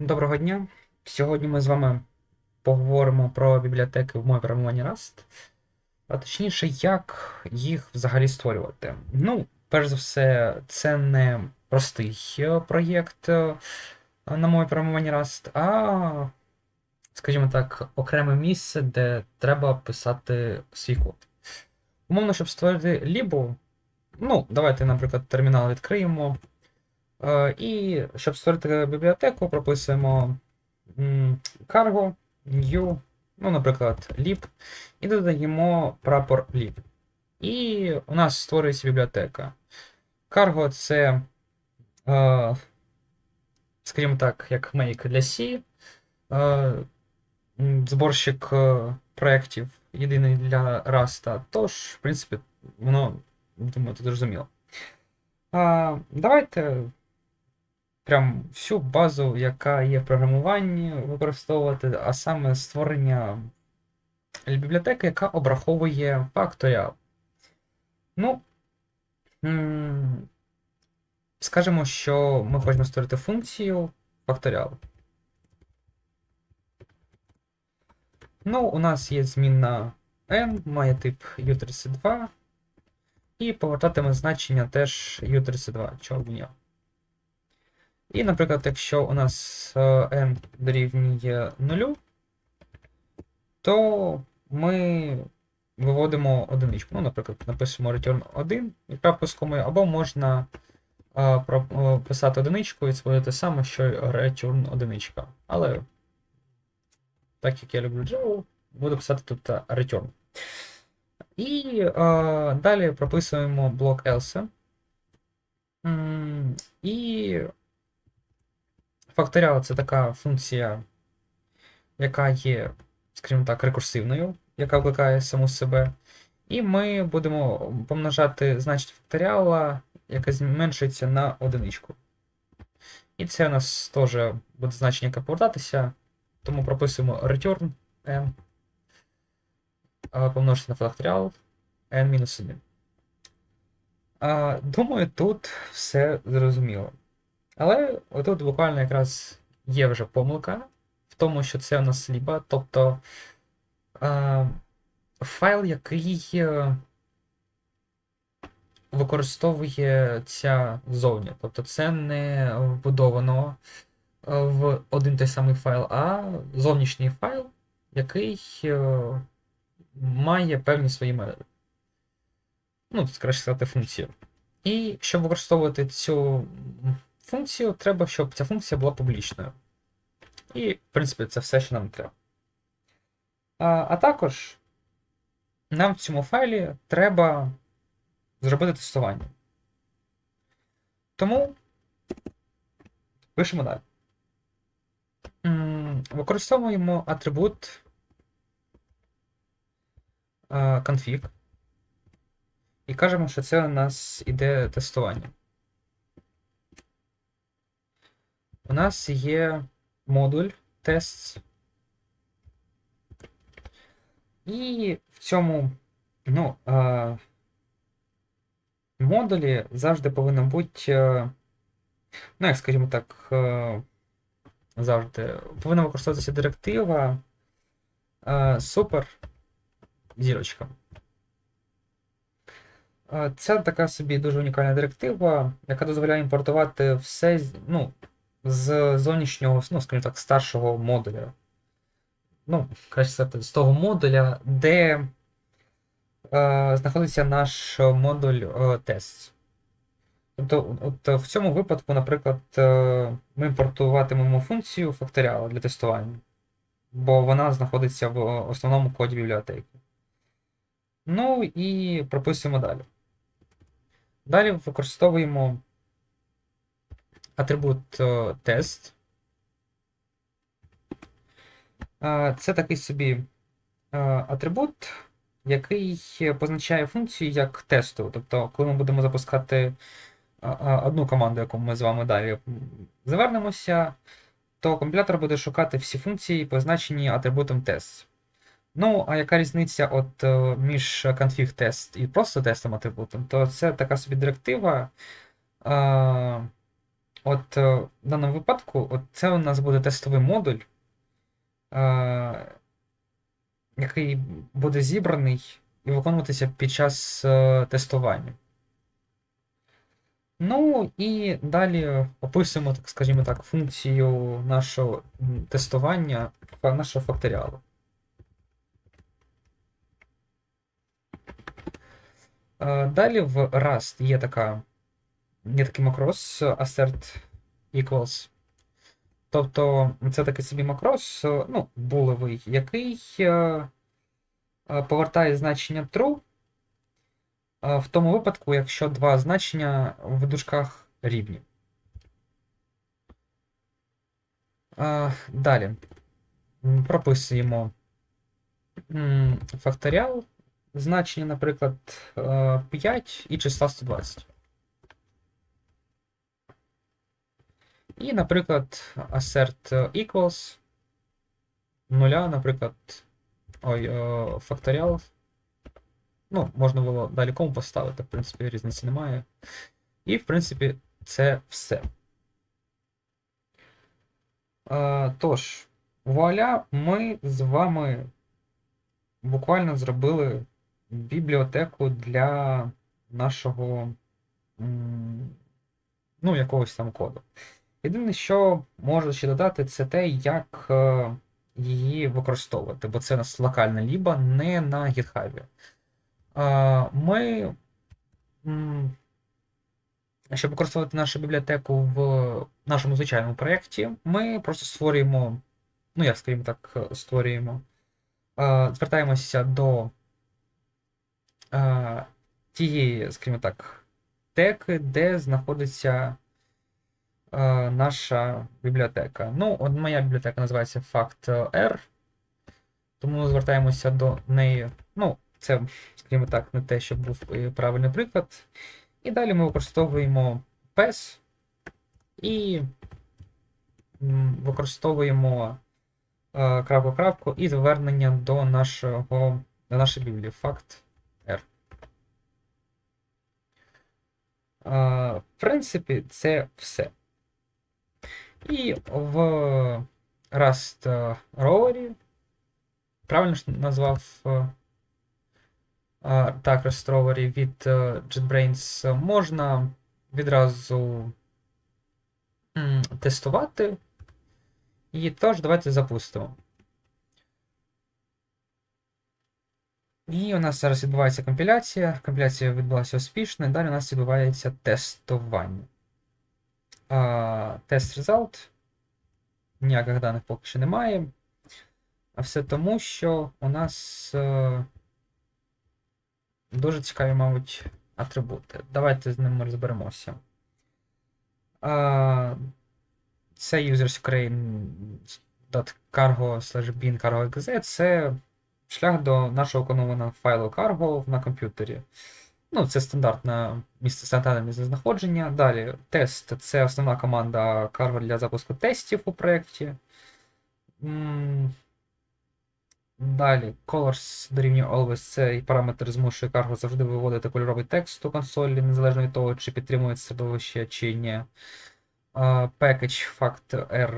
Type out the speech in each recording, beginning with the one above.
Доброго дня. Сьогодні ми з вами поговоримо про бібліотеки в мові програмування Rust, а точніше, як їх взагалі створювати. Ну, перш за все, це не простий е, проєкт е, на мові програмування Rust, а, скажімо так, окреме місце, де треба писати свій код. Умовно, щоб створити лібу, ну, давайте, наприклад, термінал відкриємо. Е, І щоб створити бібліотеку, прописуємо cargo, new, ну, наприклад, lib, і додаємо прапор lib. І у нас створюється бібліотека. Cargo це, е, скажімо так, як make для C, е, зборщик проєктів єдиний для Rust. Тож, в принципі, воно, думаю, тут зрозуміло. Давайте прям всю базу, яка є в програмуванні, використовувати, а саме створення бібліотеки, яка обраховує факторіал. Ну, м, скажемо, що ми хочемо створити функцію факторіалу. Ну, у нас є змінна n, має тип u32, і повертатиме значення теж u32, чого б ні. І, наприклад, якщо у нас е, n дорівнює 0, то ми виводимо одиничку. Ну, наприклад, напишемо return 1 і комою, або можна е, е, писати одиничку і це те саме, що return одиничка. Але так як я люблю Java, буду писати тут return. І е, далі прописуємо блок else. І Факторіал це така функція, яка є, скажімо так, рекурсивною, яка викликає саму себе. І ми будемо помножати значення факторіала, яке зменшується на одиничку. І це у нас теж буде значення, яке повертатися. Тому прописуємо return n, помножити на факторіал n-1. Думаю, тут все зрозуміло. Але отут буквально якраз є вже помилка в тому, що це у нас ліба, тобто е, файл, який е, використовує ця зовні. Тобто це не вбудовано е, в один той самий файл, а зовнішній файл, який е, має певні свої методи. Ну, краще сказати функцію. І щоб використовувати цю функцію, треба, щоб ця функція була публічною. І, в принципі, це все, що нам треба. А, а також нам в цьому файлі треба зробити тестування. Тому пишемо далі. Використовуємо атрибут config. І кажемо, що це у нас іде тестування. У нас є модуль тест. І в цьому ну, е, модулі завжди повинна бути, е, ну, як скажімо так, е, завжди повинна використовуватися директива е, супер зірочка. Е, Це така собі дуже унікальна директива, яка дозволяє імпортувати все, ну, з зовнішнього, ну, скажімо так, старшого модуля. Ну, краще сказати, з того модуля, де е, знаходиться наш модуль е, тест. Тобто, от в цьому випадку, наприклад, е, ми імпортуватимемо функцію факторіала для тестування, бо вона знаходиться в основному коді бібліотеки. Ну і прописуємо далі. Далі використовуємо атрибут е, тест. Е, Це такий собі е, атрибут, який позначає функцію як тесту. Тобто, коли ми будемо запускати одну команду, яку ми з вами далі м, завернемося, то компілятор буде шукати всі функції, позначені атрибутом тест. Ну, а яка різниця от між config тест і просто тестом атрибутом, то це така собі директива. От е, в даному випадку, от це у нас буде тестовий модуль, е, який буде зібраний і виконуватися під час е, тестування. Ну і далі описуємо, так скажімо так, функцію нашого тестування нашого факторіалу. Е, Далі в Rust є така, є такий макрос assert equals. Тобто це такий собі макрос, ну, булевий, який е, е, повертає значення true е, в тому випадку, якщо два значення в дужках рівні. Далі прописуємо факторіал, значення, наприклад, е, 5 і числа 120. І, наприклад, assert equals 0, наприклад, ой, е, факторіал. Ну, можна було далі кому поставити, в принципі, різниці немає. І, в принципі, це все. Е, Тож, вуаля, ми з вами буквально зробили бібліотеку для нашого ну, якогось там коду. Єдине, що можу ще додати, це те, як е, її використовувати, бо це у нас локальна ліба, не на GitHub. Е, Ми, щоб використовувати нашу бібліотеку в нашому звичайному проєкті, ми просто створюємо, ну, як скажімо так, створюємо, е, звертаємося до тієї, скажімо так, теки, де знаходиться е, наша бібліотека. Ну, от моя бібліотека називається FactR, тому ми звертаємося до неї. Ну, це, скажімо так, не те, щоб був е, правильний приклад. І далі ми використовуємо PES і використовуємо е, крапку-крапку і звернення до нашого до нашої біблії R. Е, В принципі, це все. І в Rust Rover, правильно ж назвав так, Rust Rover від е, JetBrains можна відразу тестувати. І тож, давайте запустимо. І у нас зараз відбувається компіляція. Компіляція відбулася успішно, і далі у нас відбувається тестування. Тест result. Ніяких даних поки що немає. А все тому, що у нас е, дуже цікаві, мабуть, атрибути. Давайте з ними розберемося. А, це userscreen.cargo bin cargo.exe це шлях до нашого економленого файлу cargo на комп'ютері. Ну, це стандартне місце стандартне місце знаходження. Далі тест це основна команда Cargo для запуску тестів у проєкті. Далі, colors дорівнює always цей параметр змушує Cargo завжди виводити кольоровий текст у консолі, незалежно від того, чи підтримує середовище, чи ні. Package fact R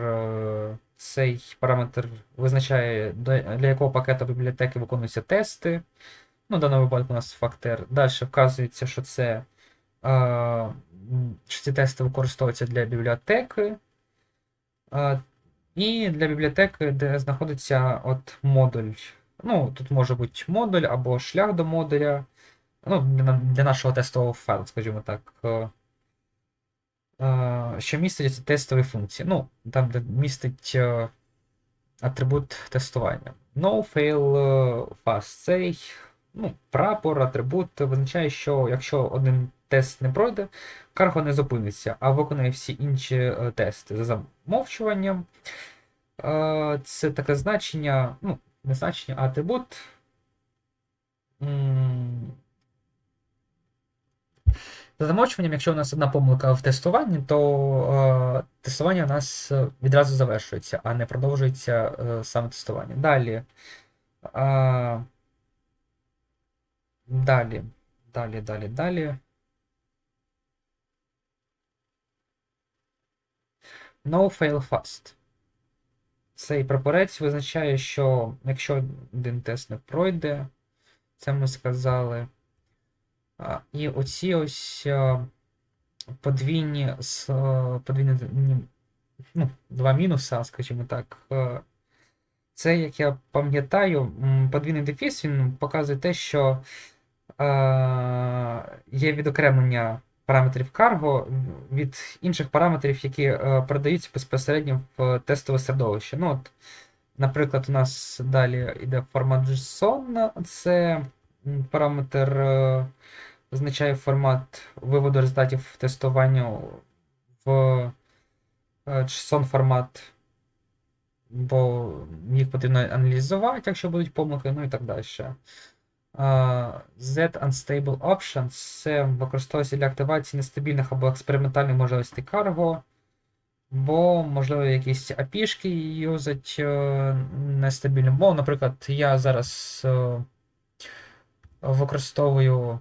е, цей параметр визначає, для якого пакета бібліотеки виконуються тести. Ну, в даному випадку у нас фактор. Далі вказується, що це е, що ці тести використовуються для бібліотеки. Е, і для бібліотеки, де знаходиться от модуль. Ну, тут може бути модуль або шлях до модуля. Ну, для, нашого тестового файлу, скажімо так. е, е, Що містить тестові функції. Ну, там, де містить е, атрибут тестування. No fail fast. Цей ну, прапор, атрибут визначає, що якщо один тест не пройде, карго не зупиниться, а виконає всі інші е, тести за замовчуванням. Е, Це таке значення, ну, не значення, а атрибут. За замовчуванням, якщо у нас одна помилка в тестуванні, то е, тестування у нас е, відразу завершується, а не продовжується е, саме тестування. Далі. Е, Далі, далі, далі, далі. No fail fast. Цей прапорець визначає, що якщо один тест не пройде, це ми сказали. І оці ось подвійні, с- подвійні ну, два мінуса, скажімо так. е, Це, як я пам'ятаю, подвійний дефіс він показує те, що е, є відокремлення параметрів cargo від інших параметрів, які е, передаються безпосередньо в тестове середовище. Ну, от, наприклад, у нас далі йде формат JSON, це параметр е, означає формат виводу результатів тестування в е, JSON формат, бо їх потрібно аналізувати, якщо будуть помилки, ну і так далі. Z Unstable Options це використовується для активації нестабільних або експериментальних можливостей cargo, бо, можливо, якісь API-шки юзать е, нестабільно. Бо, наприклад, я зараз е, використовую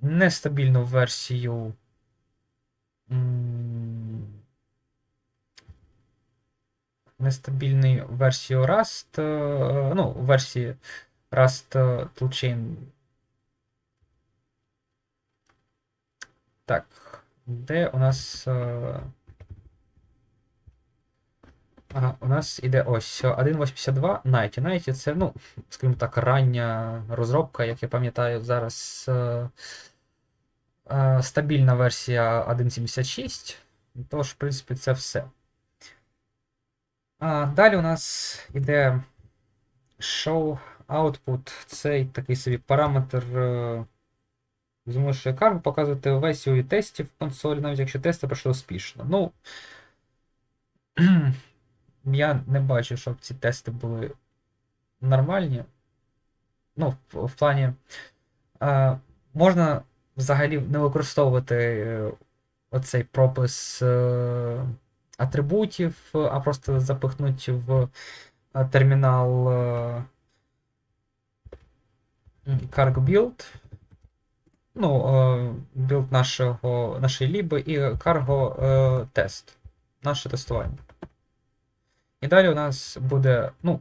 нестабільну версію. Нестабільну версію Rust, е, ну, версії Rust е, Toolchain. Так, де у нас. е, Ага, у нас іде ось 1.82 Nighty. Nighty це, ну, скажімо так, рання розробка, як я пам'ятаю, зараз е, е, стабільна версія 1.76. Тож, в принципі, це все. А, далі у нас іде show output. Цей такий собі параметр е, змушує каргу показувати весь її тестів в консолі, навіть якщо тести пройшли успішно. Ну, я не бачу, щоб ці тести були нормальні. Ну, в, в плані. Е, можна взагалі не використовувати е, оцей пропис е, атрибутів, а просто запихнути в е, термінал е, cargo build. Ну, е, build нашого, нашої ліби і cargo е, тест. Наше тестування. І далі у нас буде, ну,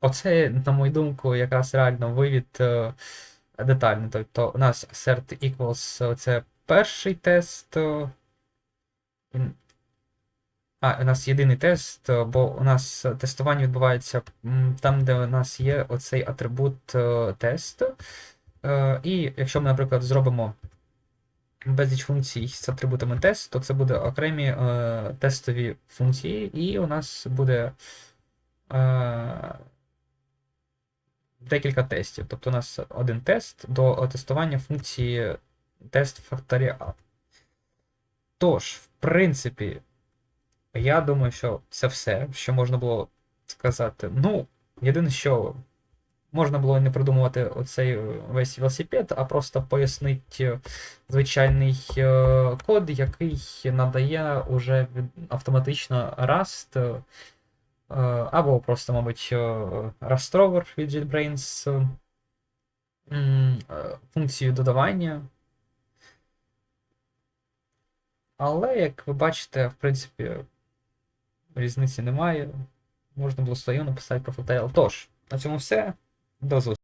оце, на мою думку, якраз реально вивід е, детальний. Тобто у нас assert equals це перший тест. А, у нас єдиний тест, е, бо у нас тестування відбувається там, де у нас є оцей атрибут е, тест. Е, І якщо ми, наприклад, зробимо безліч функцій з атрибутами тест, то це буде окремі тестові функції, і у нас буде декілька тестів. Тобто у нас один тест до тестування функції тест факторіал. Тож, в принципі, я думаю, що це все, що можна було сказати. Ну, єдине, що можна було не придумувати оцей весь велосипед, а просто пояснити звичайний е, код, який надає уже автоматично Rust, е, або просто, мабуть, е, від JetBrains, е, е, функцію додавання. Але, як ви бачите, в принципі, різниці немає. Можна було своє написати про фотел. Тож, на цьому все. До зустрічі.